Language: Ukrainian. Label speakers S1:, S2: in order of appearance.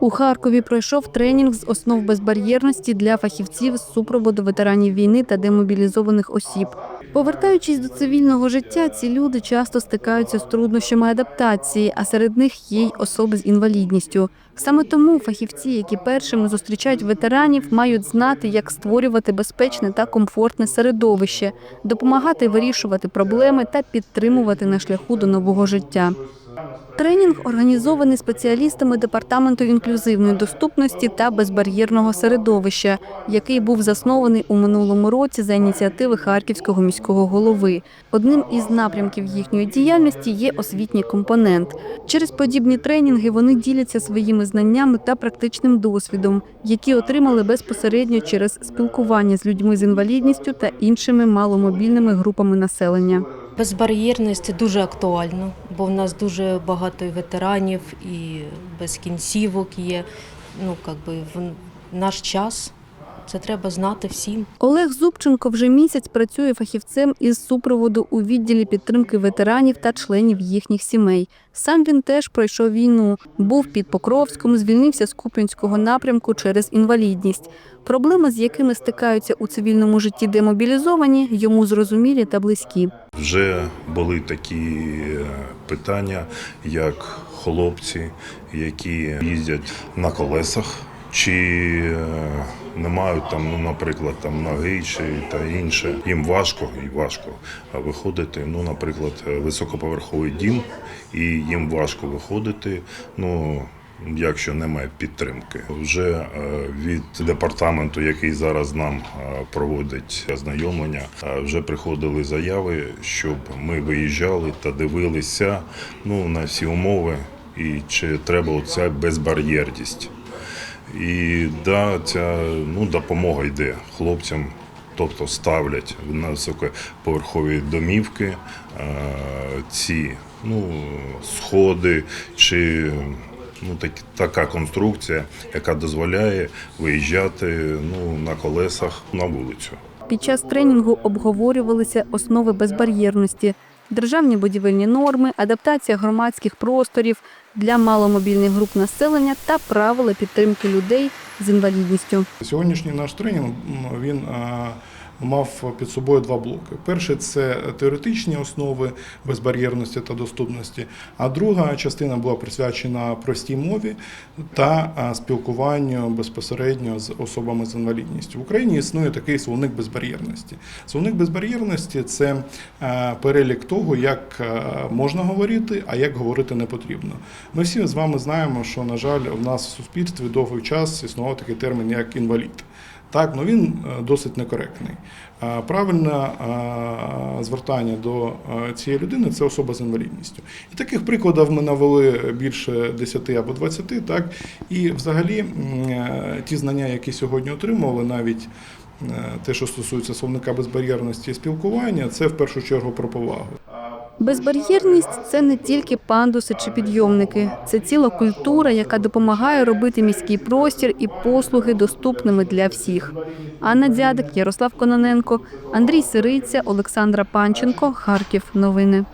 S1: У Харкові пройшов тренінг з основ безбар'єрності для фахівців з супроводу ветеранів війни та демобілізованих осіб. Повертаючись до цивільного життя, ці люди часто стикаються з труднощами адаптації, а серед них є й особи з інвалідністю. Саме тому фахівці, які першими зустрічають ветеранів, мають знати, як створювати безпечне та комфортне середовище, допомагати вирішувати проблеми та підтримувати на шляху до нового життя. Тренінг організований спеціалістами департаменту інклюзивної доступності та безбар'єрного середовища, який був заснований у минулому році за ініціативи харківського міського голови. Одним із напрямків їхньої діяльності є освітній компонент. Через подібні тренінги вони діляться своїми знаннями та практичним досвідом, які отримали безпосередньо через спілкування з людьми з інвалідністю та іншими маломобільними групами населення.
S2: Безбар'єрність дуже актуально, бо в нас дуже багато ветеранів і без кінцівок є. Ну, якби в наш час це треба знати всім.
S1: Олег Зубченко вже місяць працює фахівцем із супроводу у відділі підтримки ветеранів та членів їхніх сімей. Сам він теж пройшов війну, був під Покровськом, звільнився з Куп'янського напрямку через інвалідність. Проблеми, з якими стикаються у цивільному житті демобілізовані, йому зрозумілі та близькі.
S3: Вже були такі е, питання, як хлопці, які їздять на колесах, чи е, не мають там, ну, наприклад, там ноги чи та інше. Їм важко і важко виходити. Ну, наприклад, високоповерховий дім, і їм важко виходити. Ну Якщо немає підтримки, вже е, від департаменту, який зараз нам е, проводить ознайомлення, е, вже приходили заяви, щоб ми виїжджали та дивилися ну на всі умови, і чи треба оця безбар'єрність. І да, ця ну, допомога йде хлопцям, тобто ставлять на високоповерхові домівки е, ці ну, сходи чи ну, так, така конструкція, яка дозволяє виїжджати ну, на колесах на вулицю.
S1: Під час тренінгу обговорювалися основи безбар'єрності, державні будівельні норми, адаптація громадських просторів для маломобільних груп населення та правила підтримки людей з інвалідністю.
S4: Сьогоднішній наш тренінг він е, мав під собою два блоки. Перший це теоретичні основи безбар'єрності та доступності, а друга частина була присвячена простій мові та е, спілкуванню безпосередньо з особами з інвалідністю. В Україні існує такий словник безбар'єрності. Словник безбар'єрності це е, перелік того, як можна говорити, а як говорити не потрібно. Ми всі з вами знаємо, що на жаль, в нас в суспільстві довгий час існував такий термін як інвалід. Так, ну він е, досить некоректний. Е, Правильне е, звертання до цієї людини це особа з інвалідністю. І таких прикладів ми навели більше 10 або 20, так і взагалі ті знання, які сьогодні отримували, навіть те, що стосується словника безбар'єрності і спілкування, це в першу чергу про повагу.
S1: Безбар'єрність це не тільки пандуси чи підйомники, це ціла культура, яка допомагає робити міський простір і послуги доступними для всіх. Анна Дзядик, Ярослав Кононенко, Андрій Сириця, Олександра Панченко, Харків. Новини.